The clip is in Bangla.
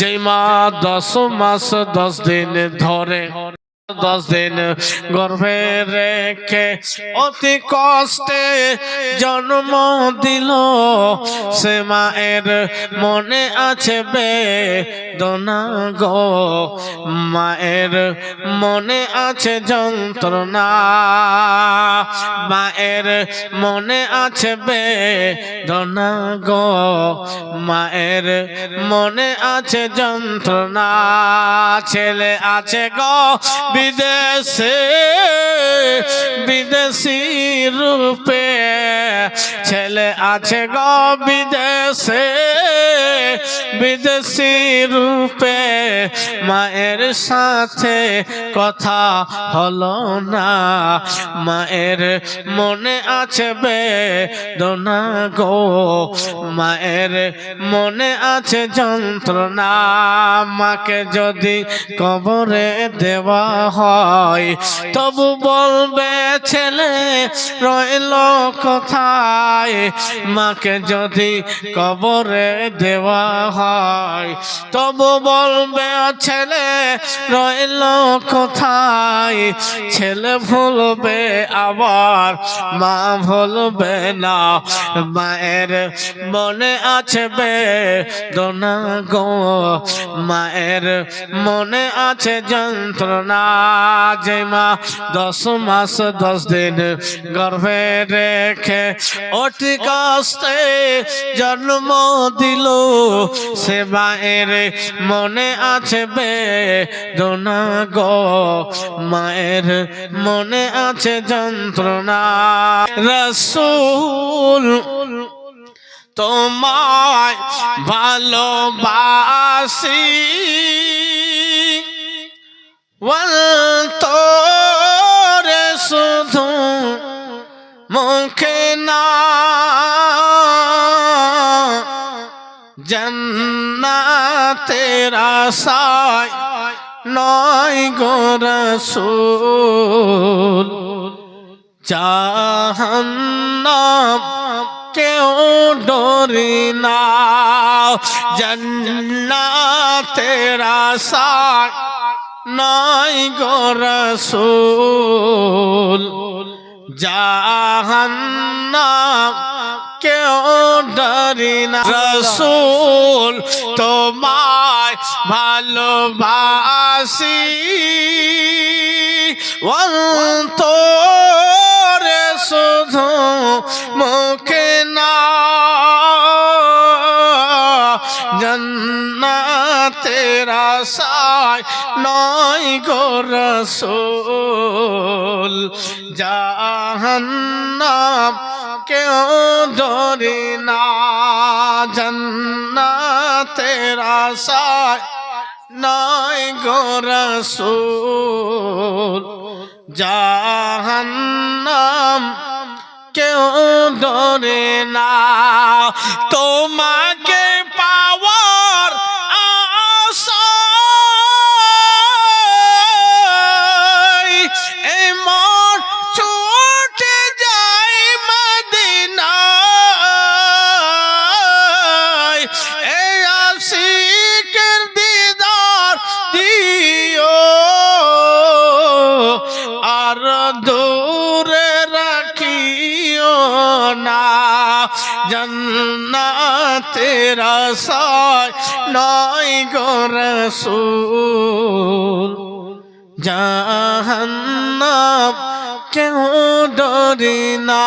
যেই মা দশ মাস দশ দিন ধরে, দশ দিন গর্ভে রেখে অতি কষ্টে জন্ম দিল, সে মায়ের মনে আছে বেদনা গো, মায়ের মনে আছে যন্ত্রণা। মায়ের মনে আছে বেদনা গো, মায়ের মনে আছে যন্ত্রণা। ছেলে আছে গো বিদেশে, বিদেশি রূপে। ছেলে আছে গো বিদেশে, বিদেশি রূপে। মায়ের সাথে কথা হলো না। মায়ের মনে আছে বে বেদনা গো। মায়ের মনে আছে যন্ত্রণা। মাকে যদি কবরে দেওয়া হয়, তবু বলবে, ছেলে, রইল কোথায় মাকে যদি কবরে দেওয়া হয়, তবু বলবে, ছেলে, রইল কোথায়? ছেলে ভুলবে আবার, মা ভুলবে না। মায়ের মনে আছে বে বেদনা গো। মায়ের মনে আছে যন্ত্রণা যে মা দশ মাস দশ দিন গর্ভে রেখে কষ্টে জন্ম দিল। সে মায়ের মনে আছে বেদনা গো। মায়ের মনে আছে যন্ত্রণা। রসুল তোমায় ভালোবাসি। তোরে জন্নাতের আশায় নয় গো রসুল। জাহান্নাম কেউ ডরি না। জন্নাতের আশায় নয় গো রসুল। জাহান্নাম কেউ ডরি না রসুল তোমায় ভালোবাসি। অন্তরে জন্নাতের আশায় নয় গো রসুল। জাহান্নাম কেউ ডরি না। জন্নাতের আশায় নয় গো রসুল। জাহান্নাম কেউ ডরে না। তোমাকে না জন্নাতের আশায় নয় গো রসুল। জাহান্নাম কেউ ডরি না।